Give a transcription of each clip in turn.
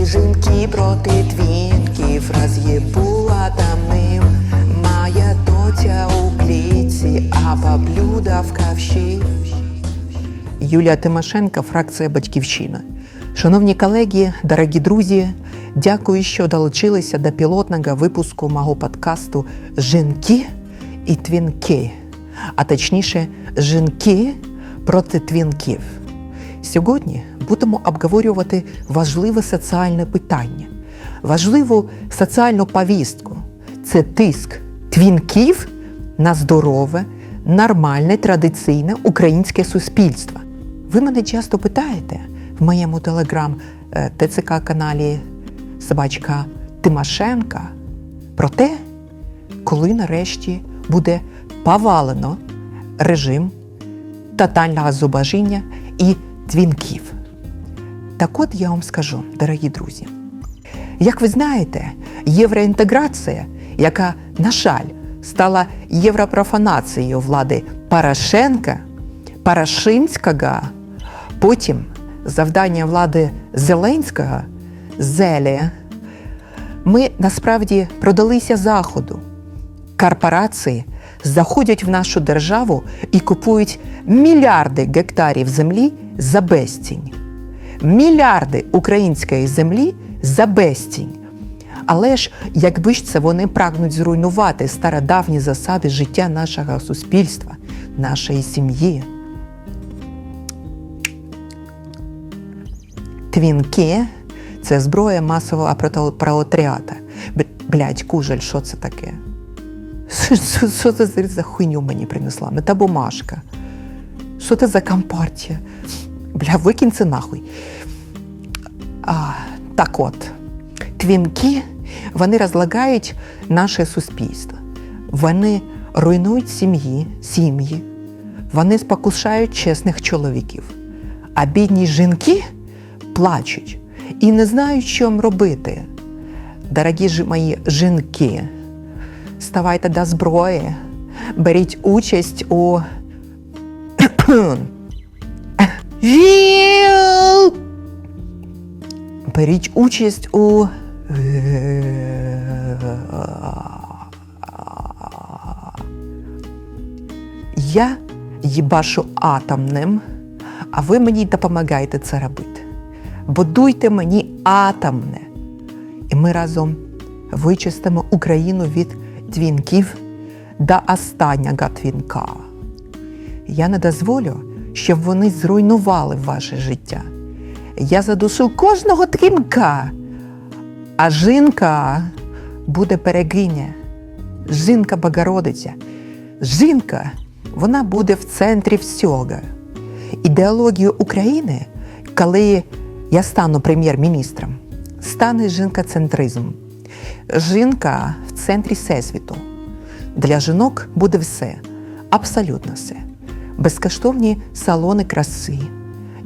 Ми жінки проти твінків, роз'єбула там ним. Моя тотя у клітці, а баблюда в ковші. Юлія Тимошенко, фракція Батьківщина. Шановні колеги, дорогі друзі, дякую, що долучилися до пілотного випуску мого подкасту Жінки і твінки, а точніше, жінки проти твінків. Сьогодні будемо обговорювати важливе соціальне питання, важливу соціальну повістку. Це тиск твінків на здорове, нормальне, традиційне українське суспільство. Ви мене часто питаєте в моєму телеграм е, ТЦК-каналі Собачка Тимошенка про те, коли нарешті буде повалено режим тотального зубожіння і твінків. Так от я вам скажу, дорогі друзі, як ви знаєте, євроінтеграція, яка, на жаль, стала європрофанацією влади Порошенка, Порошинського, потім завдання влади Зеленського Зелі, ми насправді продалися Заходу. Корпорації заходять в нашу державу і купують мільярди гектарів землі за безцінь. Мільярди української землі за безцінь. Але ж якби ж це вони прагнуть зруйнувати стародавні засади життя нашого суспільства, нашої сім'ї. Твінки це зброя масового прото- правотряда. Б- кужель, що це таке? Що- це за- за хуйню мені принесла? Мета бумажка. Що це за компартія? Бля, викинь це нахуй. А, так от, твінки вони розлагають наше суспільство. Вони руйнують сім'ї, сім'ї, вони спокушають чесних чоловіків. А бідні жінки плачуть і не знають, що їм робити. Дорогі ж мої жінки, ставайте до зброї, беріть участь у Віл! Беріть участь у Я їбашу атомним, а ви мені допомагаєте це робити. Будуйте мені атомне. І ми разом вичистимо Україну від дзвінків до останнього твінка. Я не дозволю, щоб вони зруйнували ваше життя. Я задушу кожного твінка, а жінка буде перегиня. Жінка Богородиця. Жінка, вона буде в центрі всього. Ідеологію України, коли я стану прем'єр-міністром, стане жінкоцентризм. Жінка в центрі всесвіту. Для жінок буде все, абсолютно все. Безкоштовні салони краси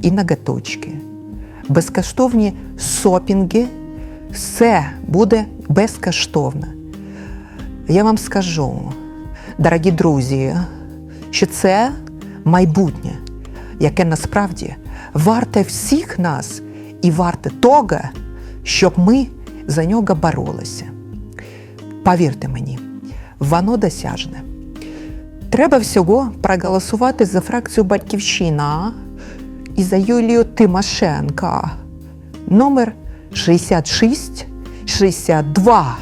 і ноготочки, безкоштовні шопінги, все буде безкоштовно. Я вам скажу, дорогі друзі, що це майбутнє, яке насправді варте всіх нас і варте того, щоб ми за нього боролися. Повірте мені, воно досяжне. Треба всього проголосувати за фракцію Батьківщина і за Юлію Тимошенко. Номер 6662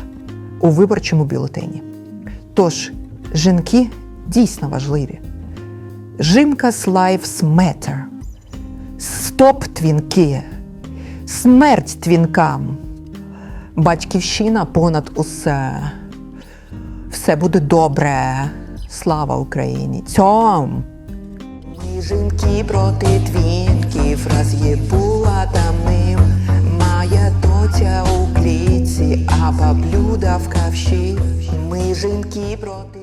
у виборчому бюлетені. Тож, жінки дійсно важливі. Жінка's lives matter. Стоп твінки. Смерть твінкам. Батьківщина понад усе. Все буде добре. Слава Україні! Цьом! Жінки проти твінків, роз'єбула там ним. Моя тотя у клітці, а баблюда в кавші. Ми жінки проти